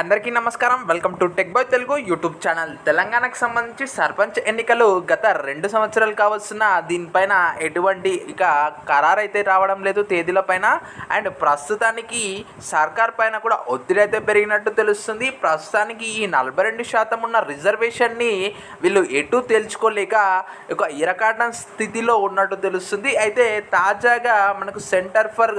అందరికీ నమస్కారం. Welcome to tech boy Telugu YouTube channel. తెలంగాణకు సంబంధించి సర్పంచ్ ఎన్నికలు గత రెండు సంవత్సరాలు కావస్తున్న దీనిపైన ఎటువంటి ఇక ఖరారు అయితే రావడం లేదు తేదీల పైన. అండ్ ప్రస్తుతానికి సర్కార్ పైన కూడా ఒత్తిడి అయితే పెరిగినట్టు తెలుస్తుంది. ప్రస్తుతానికి ఈ నలభై రెండు శాతం ఉన్న రిజర్వేషన్ని వీళ్ళు ఎటు తేల్చుకోలేక ఒక ఇరకాటం స్థితిలో ఉన్నట్టు తెలుస్తుంది. అయితే తాజాగా మనకు సెంటర్ ఫర్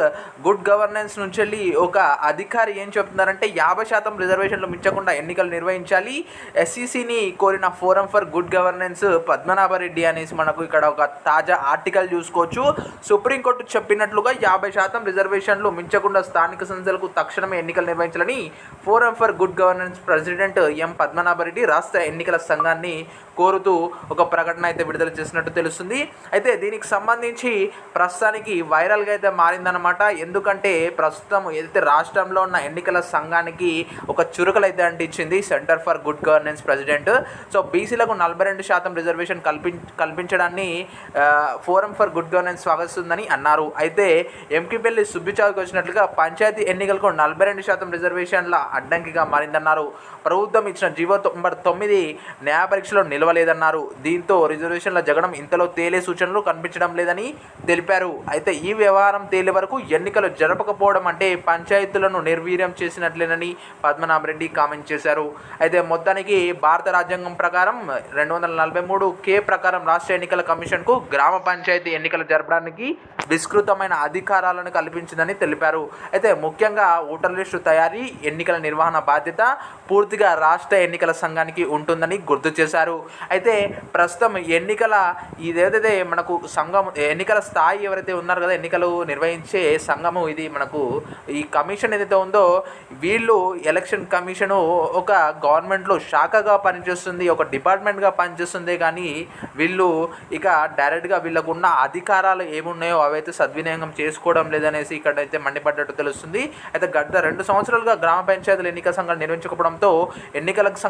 గుడ్ గవర్నెన్స్ నుంచి వెళ్ళి ఒక అధికారి ఏం చెప్తున్నారంటే యాభై శాతం రిజర్వేషన్లు మించకుండా ఎన్నికలు నిర్వహించాలి. ఎస్సీసీని కోరిన forum for good governance Padmanabha Reddy అనేసి మనకు ఇక్కడ ఒక తాజా ఆర్టికల్ చూసుకోవచ్చు. సుప్రీంకోర్టు చెప్పినట్లుగా యాభై శాతం రిజర్వేషన్లు మించకుండా స్థానిక సంస్థలకు తక్షణమే ఎన్నికలు నిర్వహించాలని forum for good governance president M Padmanabha Reddy రాష్ట్ర ఎన్నికల సంఘాన్ని కోరుతూ ఒక ప్రకటన అయితే విడుదల చేసినట్టు తెలుస్తుంది. అయితే దీనికి సంబంధించి ప్రస్తుతానికి వైరల్గా అయితే మారిందనమాట ఎందుకంటే ప్రస్తుతం ఏదైతే రాష్ట్రంలో ఉన్న ఎన్నికల సంఘానికి ఒక చురుకలు అయితే అంటించింది centre for good governance president. So బీసీలకు నలభై రెండు శాతం రిజర్వేషన్ కల్పి కల్పించడాన్ని ఫోరం ఫర్ గుడ్ గవర్నెన్స్ స్వాగతిస్తుందని అన్నారు. అయితే ఎంకిపల్లి సుబ్బిచావుకి వచ్చినట్లుగా పంచాయతీ ఎన్నికలకు నలభై రెండు శాతం రిజర్వేషన్ల అడ్డంకిగా మారిందన్నారు. ప్రభుత్వం ఇచ్చిన జీవో తొంభై తొమ్మిది న్యాయ పరీక్షలో నిలవలేదన్నారు. దీంతో రిజర్వేషన్ల జగడం ఇంతలో తేలే సూచనలు కనిపించడం లేదని తెలిపారు. అయితే ఈ వ్యవహారం తేలే వరకు ఎన్నికలు జరపకపోవడం అంటే పంచాయతీలను నిర్వీర్యం చేసినట్లేనని పద్మనాభరెడ్డి కామెంట్ చేశారు. అయితే మొత్తానికి భారత రాజ్యాంగం ప్రకారం రెండు వందల నలభై మూడు కే ప్రకారం రాష్ట్ర ఎన్నికల కమిషన్కు గ్రామ పంచాయతీ ఎన్నికలు జరపడానికి విస్తృతమైన అధికారాలను కల్పించిందని తెలిపారు. అయితే ముఖ్యంగా ఓటర్ లిస్టు తయారీ ఎన్నికల నిర్వహణ బాధ్యత పూర్తిగా రాష్ట్ర ఎన్నికల సంఘానికి ఉంటుందని గుర్తు చేశారు. అయితే ప్రస్తుతం ఎన్నికల ఇదేదైతే మనకు సంఘం ఎన్నికల స్థాయి ఎవరైతే ఉన్నారో కదా ఎన్నికలు నిర్వహించే సంఘము ఇది మనకు ఈ కమిషన్ ఏదైతే ఉందో వీళ్ళు ఎలక్షన్ కమిషను ఒక గవర్నమెంట్లో శాఖగా పనిచేస్తుంది ఒక డిపార్ట్మెంట్గా పనిచేస్తుంది కానీ వీళ్ళు ఇక డైరెక్ట్గా వీళ్ళకు ఉన్న అధికారాలు ఏమున్నాయో అవైతే సద్వినియోగం చేసుకోవడం లేదనేసి ఇక్కడ అయితే మండిపడ్డట్టు తెలుస్తుంది. అయితే గత రెండు సంవత్సరాలుగా గ్రామ పంచాయతీలు ఎన్నికల సంఘాలు నిర్వహించకపోవడంతో ఎన్నికలకు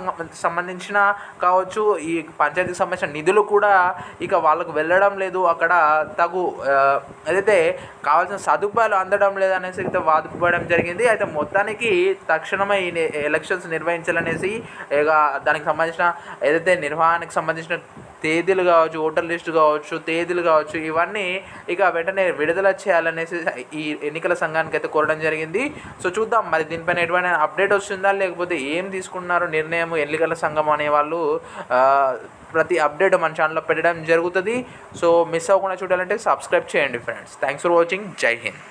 సంబంధించిన కావచ్చు ఈ పంచాయతీకి సంబంధించిన నిధులు కూడా ఇక వాళ్ళకు వెళ్ళడం లేదు. అక్కడ తగు ఏదైతే కావాల్సిన సదుపాయాలు అందడం లేదనేసి అయితే వాదుకోవడం జరిగింది. అయితే మొత్తానికి తక్షణమే ఈ ఎలక్షన్స్ నిర్వహించాలనేసి ఇక దానికి సంబంధించిన ఏదైతే నిర్వహణకు సంబంధించిన తేదీలు కావచ్చు ఓటర్ లిస్ట్ కావచ్చు తేదీలు కావచ్చు ఇవన్నీ ఇక వెంటనే విడుదల చేయాలనేసి ఈ ఎన్నికల సంఘానికి అయితే కోరడం జరిగింది. సో చూద్దాం మరి దీనిపైన ఎటువంటి అప్డేట్ వస్తుందా? లేకపోతే ఏం తీసుకున్నారు నిర్ణయం ఎన్నికల సంఘం అనే వాళ్ళు? ప్రతి అప్డేట్ మన ఛానల్లో పెట్టడం జరుగుతుంది. సో మిస్ అవ్వకుండా చూడాలంటే సబ్స్క్రైబ్ చేయండి ఫ్రెండ్స్. Thanks for watching. జై హింద్.